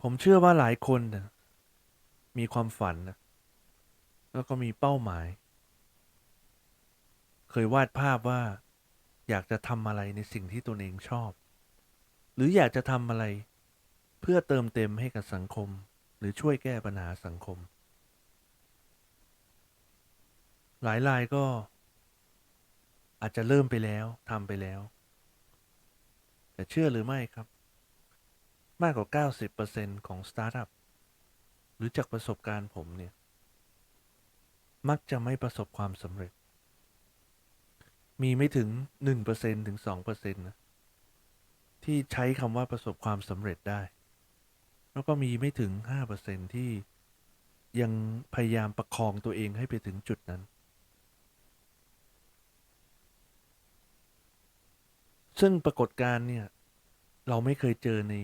ผมเชื่อว่าหลายคนนะมีความฝันนะแล้วก็มีเป้าหมาย เคยวาดภาพว่าอยากจะทำอะไรในสิ่งที่ตนเองชอบ หรืออยากจะทำอะไรเพื่อเติมเต็มให้กับสังคม หรือช่วยแก้ปัญหาสังคม หลายรายก็ อาจจะเริ่มไปแล้วทำไปแล้ว แต่เชื่อหรือไม่ครับ มากกว่า 90%ของสตาร์ทอัพหรือจากประสบการณ์ผมเนี่ย มักจะไม่ประสบความสำเร็จ มีไม่ถึง 1%ถึง 2%นะที่ใช้คำว่าประสบความสำเร็จได้ แล้วก็มีไม่ถึง 5%ที่ยังพยายามประคองตัวเองให้ไปถึงจุดนั้น ซึ่งปรากฏการณ์เนี่ย เราไม่เคยเจอใน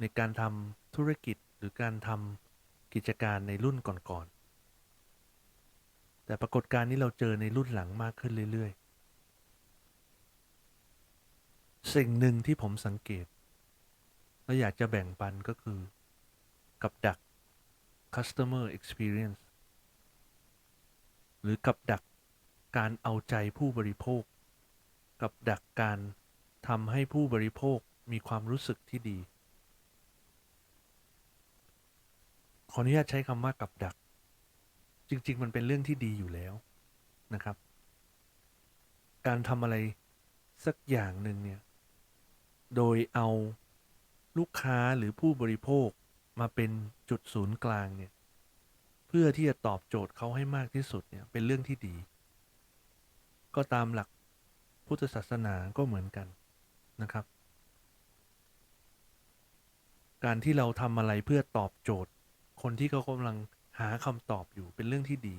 ในการทำธุรกิจหรือการทำกิจการในรุ่นก่อนๆ แต่ปรากฏการณ์นี้เราเจอในรุ่นหลังมากขึ้นเรื่อยๆ สิ่งหนึ่งที่ผมสังเกต และอยากจะแบ่งปันก็คือ กับดัก customer experience หรือกับดักการเอาใจผู้บริโภค กับดักการทำให้ผู้บริโภคมีความรู้สึกที่ดี ขออนุญาตใช้คำว่ากับดัก จริง ๆ มันเป็นเรื่องที่ดีอยู่แล้วนะครับ การทำอะไรสักอย่างหนึ่งเนี่ย โดยเอาลูกค้าหรือผู้บริโภคมาเป็นจุดศูนย์กลางเนี่ย เพื่อที่จะตอบโจทย์เขาให้มากที่สุดเนี่ยเป็นเรื่องที่ดี ก็ตามหลักพุทธศาสนาก็เหมือนกันนะครับ การที่เราทำอะไรเพื่อตอบโจทย์ คนที่เขากำลังหาคำตอบอยู่เป็นเรื่องที่ดี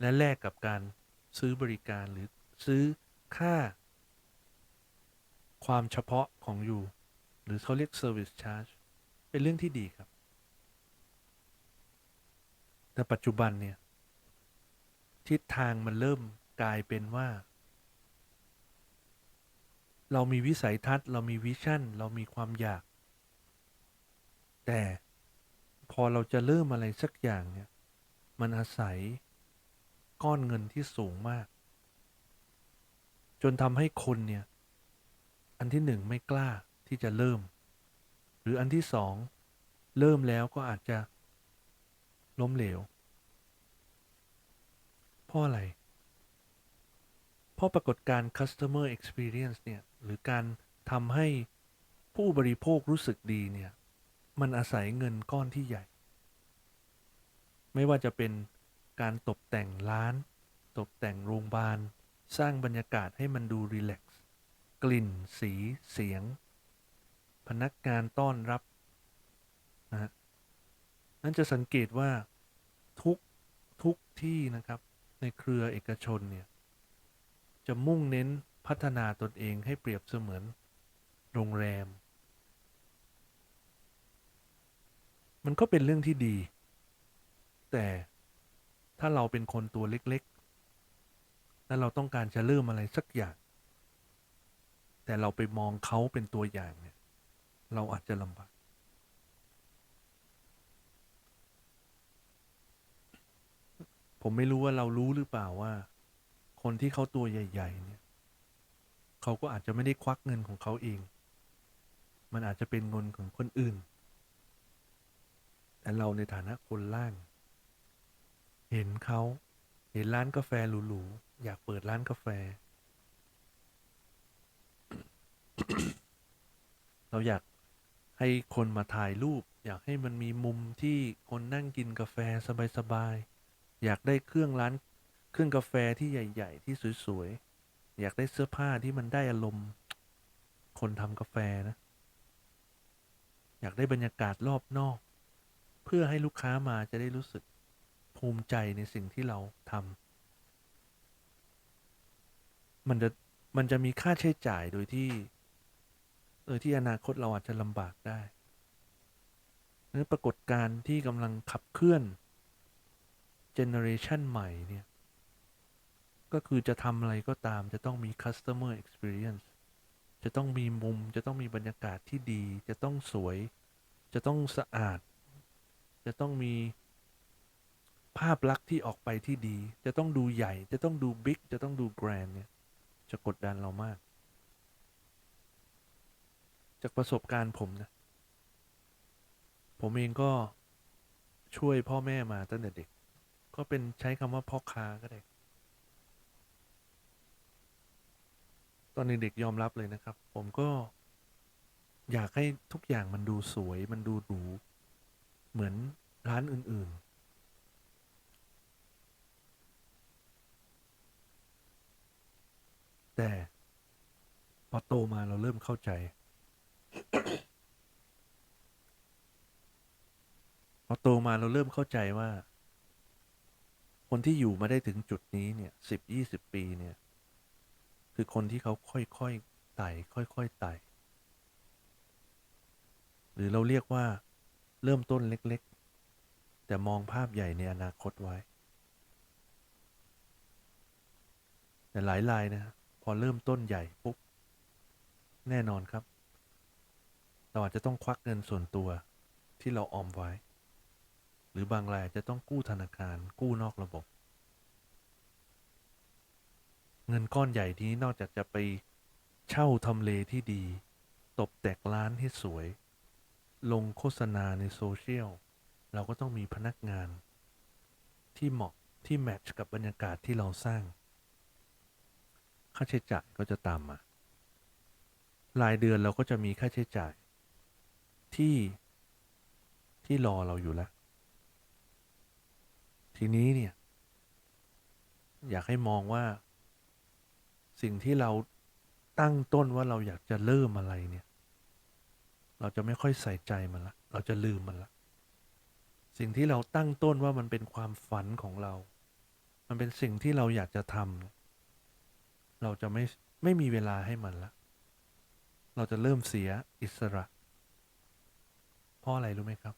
และแลกกับการซื้อบริการหรือซื้อค่า ความเฉพาะของอยู่หรือเขาเรียก service charge เป็นเรื่องที่ดีครับ แต่ปัจจุบันเนี่ย ทิศทางมันเริ่มกลายเป็นว่า เรามีวิสัยทัศน์ เรามีวิชั่น เรามีความอยาก แต่ พอเราจะเริ่มอะไรสักอย่างเนี่ย มันอาศัยก้อนเงินที่สูงมาก จนทำให้คนเนี่ย อันที่หนึ่งไม่กล้าที่จะเริ่ม หรืออันที่สองเริ่มแล้วก็อาจจะล้มเหลวเพราะอะไร เพราะปรากฏการณ์ customer experience เนี่ย หรือการทำให้ผู้บริโภครู้สึกดีเนี่ย มันอาศัยเงินก้อนที่ใหญ่ ไม่ว่าจะเป็นการตกแต่งร้าน ตกแต่งโรงพยาบาล สร้างบรรยากาศให้มันดูรีแลกซ์กลิ่น สี เสียง พนักงานต้อนรับนะฮะนั่นจะสังเกตว่าทุกทุกที่นะครับในเครือเอกชนเนี่ยจะมุ่งเน้นพัฒนาตนเองให้เปรียบเสมือนโรงแรม มันก็เป็นเรื่องที่ดี แต่ถ้าเราเป็นคนตัวเล็กๆ และเราต้องการจะเริ่มอะไรสักอย่าง แต่เราไปมองเขาเป็นตัวอย่างเนี่ย เราอาจจะลำบากผมไม่รู้ว่าเรารู้หรือเปล่าว่า คนที่เขาตัวใหญ่ ๆ เนี่ยเขาก็อาจจะไม่ได้ควักเงินของเขาเอง มันอาจจะเป็นเงินของคนอื่น แต่เราในฐานะคนล่าง เห็นเขาเห็นร้านกาแฟหรูๆอยากเปิดร้านกาแฟ เราอยากให้คนมาถ่ายรูป อยากให้มันมีมุมที่คนนั่งกินกาแฟสบายๆอยากได้เครื่องร้านเครื่องกาแฟที่ใหญ่ ๆ ที่สวยๆอยากได้เสื้อผ้าที่มันได้อารมณ์คนทำกาแฟนะ อยากได้บรรยากาศรอบนอก เพื่อให้ลูกค้ามาจะได้รู้สึกภูมิใจในสิ่งที่เราทำมันจะมันจะมีค่าใช้จ่ายโดยที่โดยที่อนาคตเราอาจจะลำบากได้นื้อปรากฏการณ์ที่กำลังขับเคลื่อนเจเนอเรชันใหม่เนี่ย ก็คือจะทำอะไรก็ตามจะต้องมี customer experience จะต้องมีมุม จะต้องมีบรรยากาศที่ดี จะต้องสวย จะต้องสะอาด จะต้องมีภาพลักษณ์ที่ออกไปที่ดี จะต้องดูใหญ่ จะต้องดูบิ๊ก จะต้องดูแกรนเนี่ย จะกดดันเรามาก จากประสบการณ์ผมนะ ผมเองก็ช่วยพ่อแม่มาตั้งแต่เด็ก ก็เป็นใช้คำว่าพ่อค้าก็ได้ ตอนเด็กๆยอมรับเลยนะครับ ผมก็อยากให้ทุกอย่างมันดูสวย มันดูหรู เหมือนร้านอื่น ๆแต่พอโตมาเราเริ่มเข้าใจ พอโตมาเราเริ่มเข้าใจว่า คนที่อยู่มาได้ถึงจุดนี้เนี่ยสิบยี่สิบปีเนี่ย คือคนที่เขาค่อยๆไต่ค่อยๆไต่หรือเราเรียกว่า เริ่มต้นเล็กๆ แต่มองภาพใหญ่ในอนาคตไว้ แต่หลายรายนะ พอเริ่มต้นใหญ่ปุ๊บ แน่นอนครับ เราอาจจะต้องควักเงินส่วนตัวที่เราออมไว้ หรือบางรายจะต้องกู้ธนาคารกู้นอกระบบ เงินก้อนใหญ่นี้นอกจากจะไปเช่าทำเลที่ดี ตบแต่งร้านให้สวย ลงโฆษณาในโซเชียลเราก็ต้องมีพนักงาน ที่เหมาะที่แมทช์กับบรรยากาศที่เราสร้าง ค่าใช้จ่ายก็จะตามมารายเดือนเราก็จะมีค่าใช้จ่าย ที่ที่รอเราอยู่แล้ว ทีนี้เนี่ย อยากให้มองว่า สิ่งที่เราตั้งต้นว่าเราอยากจะเริ่มอะไรเนี่ย เราจะไม่ค่อยใส่ใจมันละ เราจะลืมมันละ สิ่งที่เราตั้งต้นว่ามันเป็นความฝันของเรา มันเป็นสิ่งที่เราอยากจะทำเราจะไม่ไม่มีเวลาให้มันละ เราจะเริ่มเสียอิสระ เพราะอะไรรู้ไหมครับ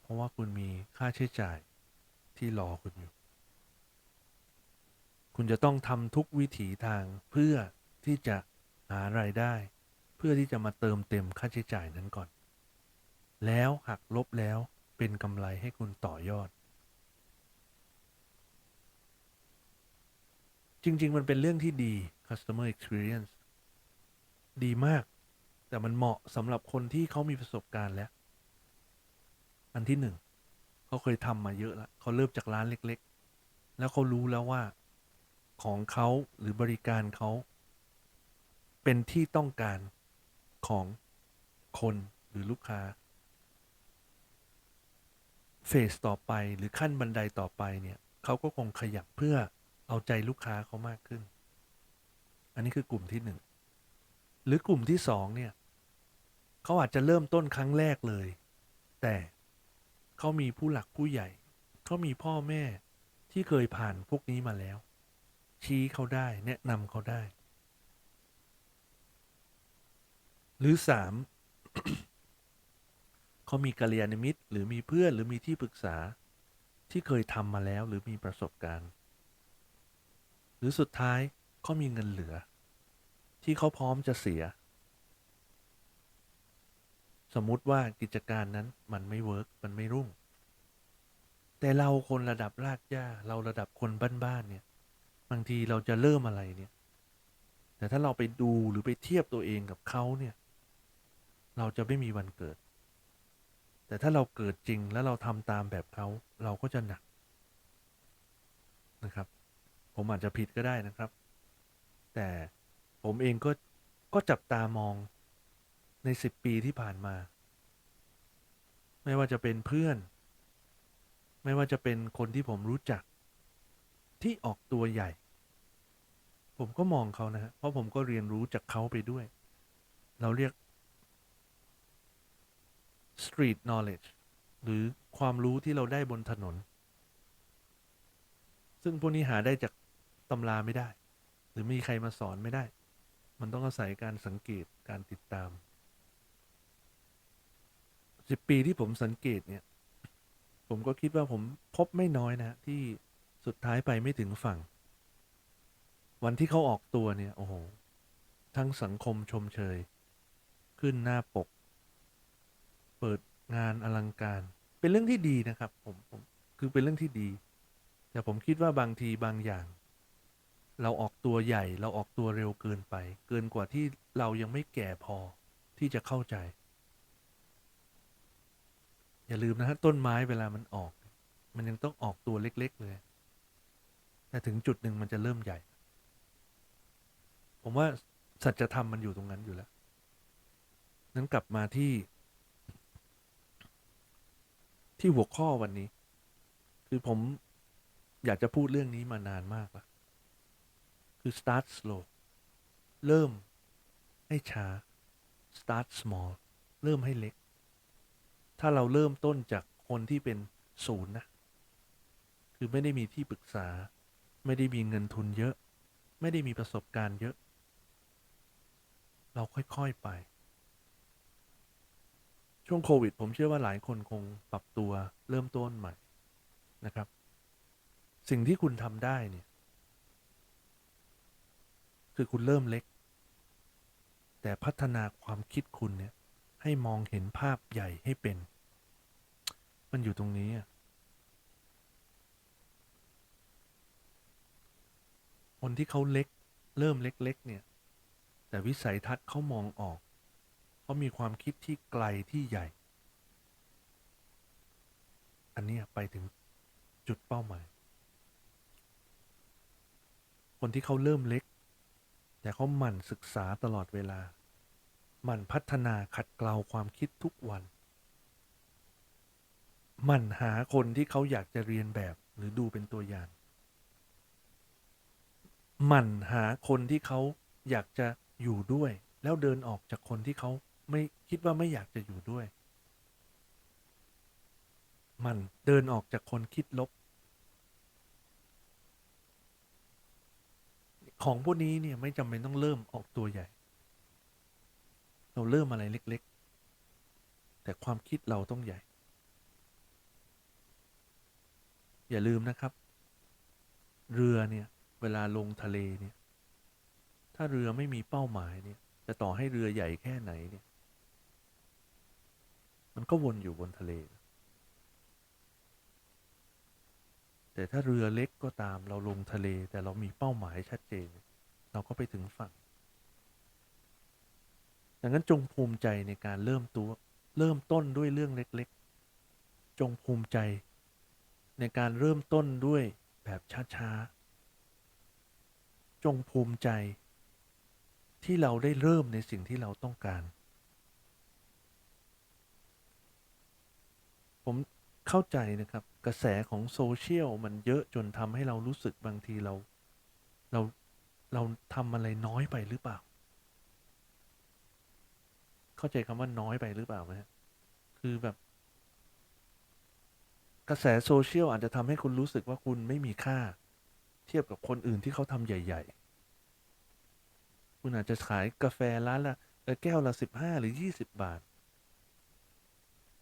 เพราะว่าคุณมีค่าใช้จ่ายที่รอคุณอยู่ คุณจะต้องทำทุกวิถีทางเพื่อที่จะหารายได้ เพื่อที่จะมาเติมเต็มค่าใช้จ่ายนั้นก่อน แล้วหักลบแล้วเป็นกำไรให้คุณต่อยอด จริง ๆ มันเป็นเรื่องที่ดี customer experience ดีมาก แต่มันเหมาะสำหรับคนที่เขามีประสบการณ์แล้ว อันที่หนึ่งเขาเคยทำมาเยอะแล้วเขาเริ่มจากร้านเล็ก ๆ แล้วเขารู้แล้วว่าของเขาหรือบริการเขาเป็นที่ต้องการ ของคนหรือลูกค้า เฟสต่อไปหรือขั้นบันไดต่อไปเนี่ยเขาก็คงขยับเพื่อเอาใจลูกค้าเขามากขึ้น อันนี้คือกลุ่มที่หนึ่งหรือกลุ่มที่สองเนี่ยเขาอาจจะเริ่มต้นครั้งแรกเลย แต่เขามีผู้หลักผู้ใหญ่เขามีพ่อแม่ที่เคยผ่านพวกนี้มาแล้ว ชี้เขาได้แนะนำเขาได้ หรือสามเขามีกัลยาณมิตร หรือมีเพื่อนหรือมีที่ปรึกษาที่เคยทำมาแล้วหรือมีประสบการณ์ หรือสุดท้ายเขามีเงินเหลือ ที่เขาพร้อมจะเสีย สมมุติว่ากิจการนั้นมันไม่เวิร์กมันไม่รุ่ง แต่เราคนระดับรากหญ้าเราระดับคนบ้านๆเนี่ยบางทีเราจะเริ่มอะไรเนี่ย แต่ถ้าเราไปดูหรือไปเทียบตัวเองกับเขาเนี่ย เราจะไม่มีวันเกิด แต่ถ้าเราเกิดจริงแล้วเราทำตามแบบเขาเราก็จะหนักนะครับ ผมอาจจะผิดก็ได้นะครับ แต่ผมเองก็ก็จับตามองในสิบปีที่ผ่านมา ไม่ว่าจะเป็นเพื่อน ไม่ว่าจะเป็นคนที่ผมรู้จัก ที่ออกตัวใหญ่ ผมก็มองเขานะฮะเพราะผมก็เรียนรู้จากเขาไปด้วย เราเรียก street knowledge หรือความรู้ที่เราได้บนถนน ซึ่งพวกนี้หาได้จากตำราไม่ได้ หรือมีใครมาสอนไม่ได้ มันต้องอาศัยการสังเกตการติดตามสิบปีที่ผมสังเกตเนี่ย ผมก็คิดว่าผมพบไม่น้อยนะ ที่สุดท้ายไปไม่ถึงฝั่ง วันที่เขาออกตัวเนี่ย โอ้โห ทั้งสังคมชมเชย ขึ้นหน้าปก ปิดงานอลังการ เป็นเรื่องที่ดีนะครับ ผมผมคือเป็นเรื่องที่ดี แต่ผมคิดว่าบางทีบางอย่าง เราออกตัวใหญ่ เราออกตัวเร็วเกินไป เกินกว่าที่เรายังไม่แก่พอที่จะเข้าใจ อย่าลืมนะฮะต้นไม้เวลามันออก มันยังต้องออกตัวเล็ก ๆ เลย แต่ถึงจุดหนึ่งมันจะเริ่มใหญ่ ผมว่าสัจธรรมมันอยู่ตรงนั้นอยู่แล้วนั้นกลับมาที่ ที่หัวข้อวันนี้ คือผมอยากจะพูดเรื่องนี้มานานมากแล้วคือ start slow เริ่มให้ช้า start small เริ่มให้เล็ก ถ้าเราเริ่มต้นจากคนที่เป็นศูนย์นะ คือไม่ได้มีที่ปรึกษา ไม่ได้มีเงินทุนเยอะ ไม่ได้มีประสบการณ์เยอะ เราค่อย ๆ ไป ช่วงโควิด ผมเชื่อว่าหลายคนคงปรับตัวเริ่มต้นใหม่นะครับ สิ่งที่คุณทำได้เนี่ยคือคุณเริ่มเล็ก แต่พัฒนาความคิดคุณเนี่ย ให้มองเห็นภาพใหญ่ให้เป็น มันอยู่ตรงนี้ คนที่เขาเล็ก เริ่มเล็ก ๆ เนี่ย แต่วิสัยทัศน์เขามองออก เขามีความคิดที่ไกลที่ใหญ่ อันนี้ไปถึงจุดเป้าหมาย คนที่เขาเริ่มเล็ก แต่เขาหมั่นศึกษาตลอดเวลา หมั่นพัฒนาขัดเกลาความคิดทุกวัน หมั่นหาคนที่เขาอยากจะเรียนแบบหรือดูเป็นตัวอย่าง หมั่นหาคนที่เขาอยากจะอยู่ด้วย แล้วเดินออกจากคนที่เขา ไม่คิดว่าไม่อยากจะอยู่ด้วย มันเดินออกจากคนคิดลบ ของพวกนี้เนี่ยไม่จำเป็นต้องเริ่มออกตัวใหญ่ เราเริ่มอะไรเล็ก ๆ แต่ความคิดเราต้องใหญ่ อย่าลืมนะครับ เรือเนี่ยเวลาลงทะเลเนี่ยถ้าเรือไม่มีเป้าหมายเนี่ย จะต่อให้เรือใหญ่แค่ไหนเนี่ย มันก็วนอยู่บนทะเล แต่ถ้าเรือเล็กก็ตามเราลงทะเลแต่เรามีเป้าหมายชัดเจน เราก็ไปถึงฝั่ง ดังนั้นจงภูมิใจในการเริ่มตัว เริ่มต้นด้วยเรื่องเล็กๆ จงภูมิใจ ในการเริ่มต้นด้วยแบบช้าๆ จงภูมิใจที่เราได้เริ่มในสิ่งที่เราต้องการ ผมเข้าใจนะครับ กระแสของโซเชียลมันเยอะจนทำให้เรารู้สึกบางทีเรา เราเราทำอะไรน้อยไปหรือเปล่า เข้าใจคำว่าน้อยไปหรือเปล่าไหมคือแบบ กระแสโซเชียลอาจจะทำให้คุณรู้สึกว่าคุณไม่มีค่า เทียบกับคนอื่นที่เขาทำใหญ่ ๆ คุณอาจจะขายกาแฟร้านละแก้วละสิบห้าหรือยี่สิบบาท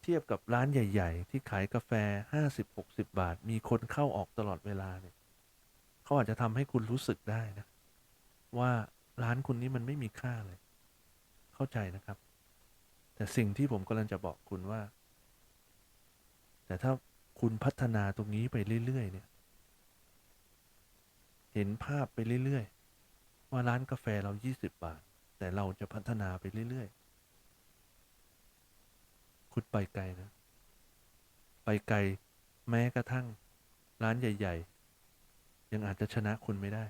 เทียบกับร้านใหญ่ ๆ ที่ขายกาแฟห้าสิบาท มีคนเข้าออกตลอดเวลาเนี่ยเขาอาจจะทำให้คุณรู้สึกได้นะ ว่าร้านคุณนี้มันไม่มีค่าเลย เข้าใจนะครับ แต่สิ่งที่ผมกำลังจะบอกคุณว่า แต่ถ้าคุณพัฒนาตรงนี้ไปเรื่อย ๆ เนี่ย เห็นภาพไปเรื่อย ๆ ว่าร้านกาแฟเรายี่สิบบาท แต่เราจะพัฒนาไปเรื่อย ๆ คุณไปไกลนะ ไปไกล แม้กระทั่ง ร้านใหญ่ ๆ ยังอาจจะชนะคุณไม่ได้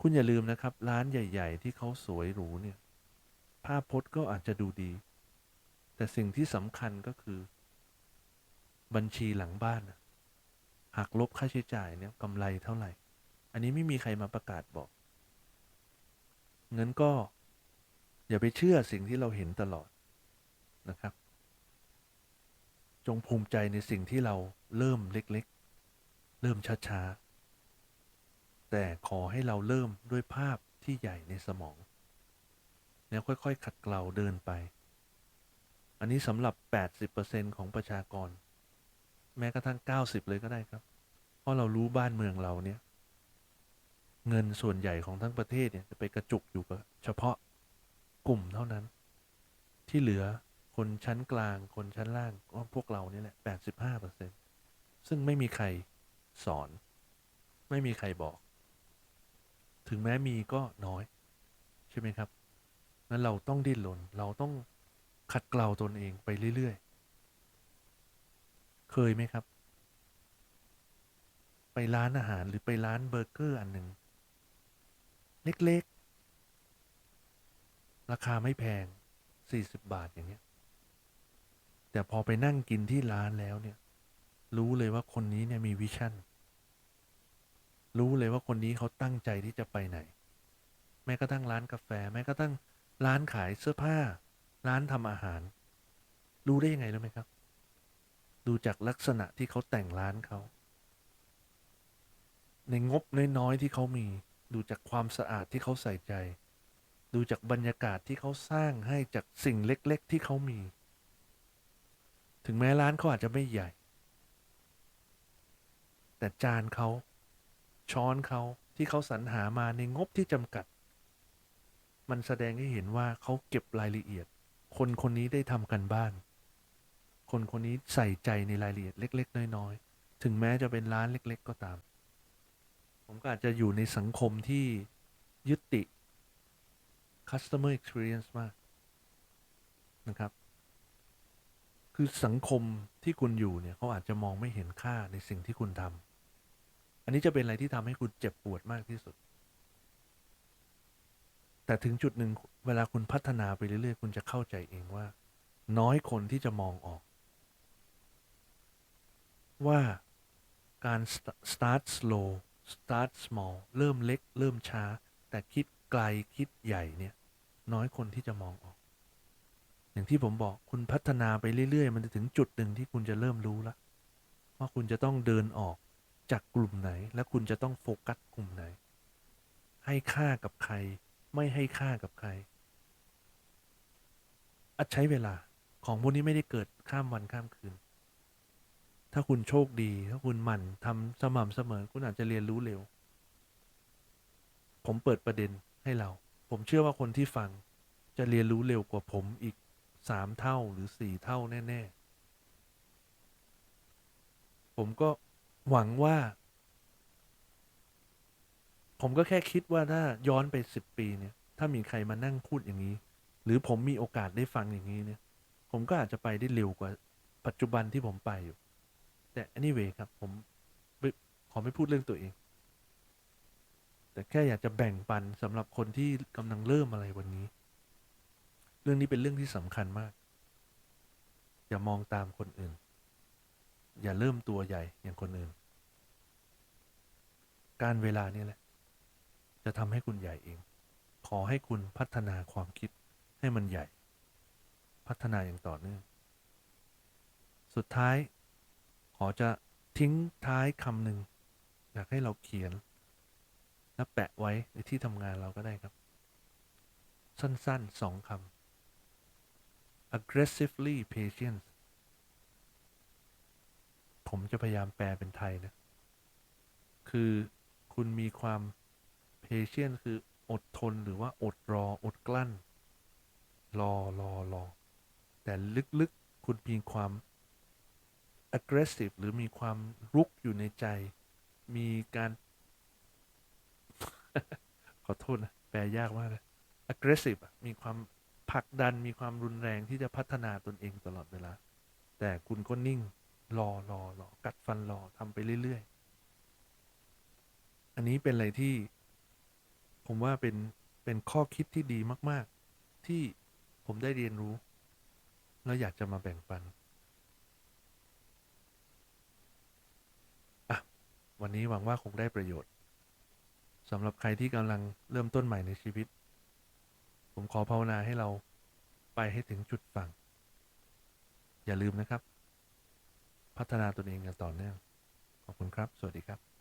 คุณอย่าลืมนะครับ ร้านใหญ่ ๆ ที่เขาสวยหรูเนี่ย ภาพพจน์ก็อาจจะดูดี แต่สิ่งที่สำคัญก็คือ บัญชีหลังบ้านนะหักลบค่าใช้จ่ายเนี่ยกำไรเท่าไหร่ อันนี้ไม่มีใครมาประกาศบอกเงินก็อย่าไปเชื่อสิ่งที่เราเห็นตลอด นะครับ จงภูมิใจในสิ่งที่เราเริ่มเล็กๆ เริ่มช้าๆ แต่ขอให้เราเริ่มด้วยภาพที่ใหญ่ในสมอง แล้วค่อยๆ ขัดเกลาเดินไป อันนี้สำหรับ 80%ของประชากร แม้กระทั่ง 90 เลยก็ได้ครับ เพราะเรารู้บ้านเมืองเราเนี่ยเงินส่วนใหญ่ของทั้งประเทศเนี่ยจะไปกระจุกอยู่กับเฉพาะกลุ่มเท่านั้น ที่เหลือ คนชั้นกลาง คนชั้นล่างก็พวกเรานี่แหละแปดสิบห้าเปอร์เซ็นซึ่งไม่มีใครสอน ไม่มีใครบอก ถึงแม้มีก็น้อย ใช่ไหมครับนั้นเราต้องดิ้นรนเราต้องขัดเกลาตนเองไปเรื่อยๆ เคยไหมครับ ไปร้านอาหารหรือไปร้านเบอร์เกอร์อันหนึ่งเล็กๆ ราคาไม่แพง 40 บาทอย่างเงี้ย แต่พอไปนั่งกินที่ร้านแล้วเนี่ย รู้เลยว่าคนนี้เนี่ยมีวิชั่น รู้เลยว่าคนนี้เขาตั้งใจที่จะไปไหน แม้กระทั่งร้านกาแฟ แม้กระทั่งร้านขายเสื้อผ้า ร้านทำอาหาร รู้ได้ยังไงรู้ไหมครับ ดูจากลักษณะที่เขาแต่งร้านเขา ในงบน้อยๆที่เขามี ดูจากความสะอาดที่เขาใส่ใจ ดูจากบรรยากาศที่เขาสร้างให้จากสิ่งเล็ก ๆ ที่เขามี ถึงแม้ร้านเขาอาจจะไม่ใหญ่ แต่จานเขา ช้อนเขาที่เขาสรรหามาในงบที่จำกัด มันแสดงให้เห็นว่าเขาเก็บรายละเอียด คนคนนี้ได้ทำกันบ้าน คนคนนี้ใส่ใจในรายละเอียดเล็ก ๆ น้อย ๆ ถึงแม้จะเป็นร้านเล็ก ๆ ก็ตาม ผมก็อาจจะอยู่ในสังคมที่ยึดติ customer experience มากนะครับ คือสังคมที่คุณอยู่เนี่ยเขาอาจจะมองไม่เห็นค่าในสิ่งที่คุณทำอันนี้จะเป็นอะไรที่ทำให้คุณเจ็บปวดมากที่สุด แต่ถึงจุดหนึ่งเวลาคุณพัฒนาไปเรื่อยๆ คุณจะเข้าใจเองว่า น้อยคนที่จะมองออก ว่าการ st- start slow start small เริ่มเล็ก เริ่มช้า แต่คิดไกลคิดใหญ่เนี่ย น้อยคนที่จะมองออก อย่างที่ผมบอกคุณพัฒนาไปเรื่อย ๆ มันจะถึงจุดหนึ่งที่คุณจะเริ่มรู้แล้วว่าคุณจะต้องเดินออกจากกลุ่มไหน และคุณจะต้องโฟกัสกลุ่มไหน ให้ค่ากับใคร ไม่ให้ค่ากับใครอาจใช้เวลาของพวกนี้ไม่ได้เกิดข้ามวันข้ามคืน ถ้าคุณโชคดี ถ้าคุณหมั่นทำสม่ำเสมอ คุณอาจจะเรียนรู้เร็ว ผมเปิดประเด็นให้เรา ผมเชื่อว่าคนที่ฟังจะเรียนรู้เร็วกว่าผมอีก สามเท่าหรือสี่เท่าแน่ ๆ ผมก็หวังว่า ผมก็แค่คิดว่าถ้าย้อนไปสิบปีเนี่ย ถ้ามีใครมานั่งพูดอย่างนี้ หรือผมมีโอกาสได้ฟังอย่างนี้เนี่ย ผมก็อาจจะไปได้เร็วกว่า ปัจจุบันที่ผมไปอยู่ แต่ anyway ครับ ผมขอไม่พูดเรื่องตัวเอง แต่แค่อยากจะแบ่งปันสำหรับคนที่กำลังเริ่มอะไรวันนี้ เรื่องนี้เป็นเรื่องที่สำคัญมาก อย่ามองตามคนอื่น อย่าเริ่มตัวใหญ่อย่างคนอื่น การเวลานี่แหละ จะทำให้คุณใหญ่เอง ขอให้คุณพัฒนาความคิดให้มันใหญ่ พัฒนาอย่างต่อเนื่อง สุดท้าย ขอจะทิ้งท้ายคำหนึ่งอยากให้เราเขียน และแปะไว้ในที่ทำงานเราก็ได้ครับ สั้นๆสองคำ aggressively patient ผมจะพยายามแปลเป็นไทยนะ คือคุณมีความ patient คืออดทนหรือว่าอดรอ อดกลั้น รอรอรอ แต่ลึกๆ คุณมีความ aggressive หรือมีความรุกอยู่ในใจ มีการ ขอโทษนะ แปลยากมากเลย aggressive มีความ ลักดันมีความรุนแรงที่จะพัฒนาตนเองตลอดเวลา แต่คุณก็นิ่ง รอรอรอกัดฟันรอทำไปเรื่อยๆ อันนี้เป็นอะไรที่ ผมว่าเป็น เป็นข้อคิดที่ดีมาก ๆ ที่ผมได้เรียนรู้ แล้วอยากจะมาแบ่งปันอะวันนี้หวังว่าคงได้ประโยชน์สำหรับใครที่กำลังเริ่มต้นใหม่ในชีวิตผมขอภาวนาให้เรา ไปให้ถึงจุดฝั่ง อย่าลืมนะครับ พัฒนาตนเองกันต่อเนื่องขอบคุณครับ สวัสดีครับ